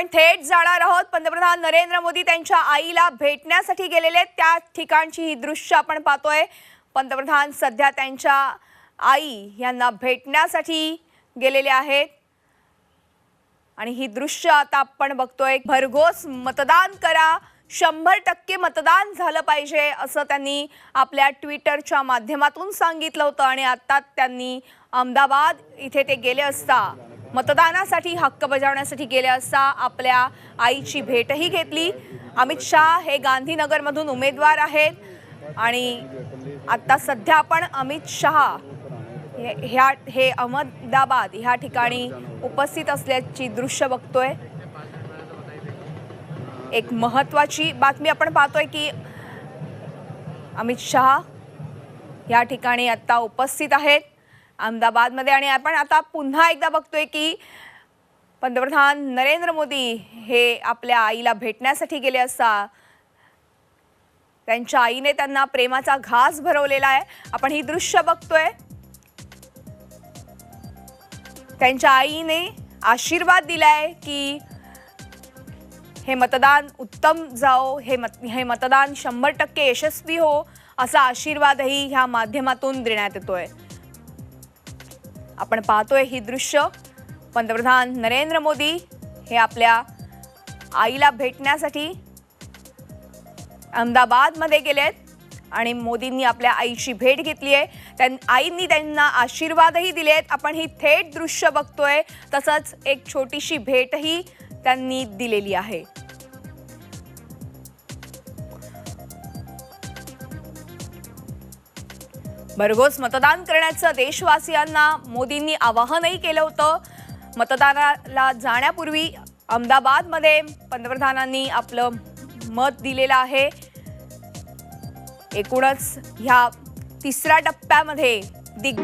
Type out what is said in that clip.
आपण थेट जाणार आहोत. पंतप्रधान नरेंद्र मोदी त्यांच्या आईला भेटण्यासाठी गेलेले त्या ठिकाणची ही दृश्य आपण पाहतोय. पंतप्रधान सध्या त्यांच्या आई यांना भेटण्यासाठी गेलेले आहेत. आणि ही दृश्य आता आपण बघतोय. भरघोस मतदान करा. शंभर टक्के मतदान झालं पाहिजे असं त्यांनी आपल्या ट्विटरच्या माध्यमातून सांगितलं होतं. आणि आता त्यांनी अहमदाबाद इथे ते गेले असता मतदानासाठी हक्क बजावण्यासाठी गेले असता आपल्या आईची भेटही घेतली. अमित शहा हे गांधीनगरमधून उमेदवार आहेत. आणि आता सध्या आपण अमित शहा हे- ह्या हे अहमदाबाद ह्या ठिकाणी उपस्थित असल्याची दृश्य बघतोय. एक महत्वाची बातमी आपण पाहतोय की अमित शहा या ठिकाणी आता उपस्थित आहेत. अहमदाबादमध्ये. आणि आपण आता पुन्हा एकदा बघतोय की पंतप्रधान नरेंद्र मोदी हे आपल्या आईला भेटण्यासाठी गेले असता त्यांच्या आईने त्यांना प्रेमाचा घास भरवलेला आहे. आपण ही दृश्य बघतोय. त्यांच्या आईने आशीर्वाद दिलाय की हे मतदान उत्तम जाओ हे मत हे मतदान शंभर टक्के यशस्वी हो असा आशीर्वादही ह्या माध्यमातून देण्यात येतोय. आपण पाहतोय ही दृश्य. पंतप्रधान नरेंद्र मोदी हे आपल्या आईला भेटण्यासाठी अहमदाबादमध्ये गेलेत आणि मोदींनी आपल्या आईची भेट घेतली आहे. त्यां आईंनी त्यांना आशीर्वादही दिलेत. आपण ही थेट दृश्य बघतोय. तसंच एक छोटीशी भेटही त्यांनी दिलेली आहे. भरघोस मतदान करण्याचं देशवासियांना मोदींनी आवाहनही केलं होतं. मतदानाला जाण्यापूर्वी अहमदाबादमध्ये पंतप्रधानांनी आपलं मत दिलेलं आहे. एकूणच ह्या तिसऱ्या टप्प्यामध्ये दिग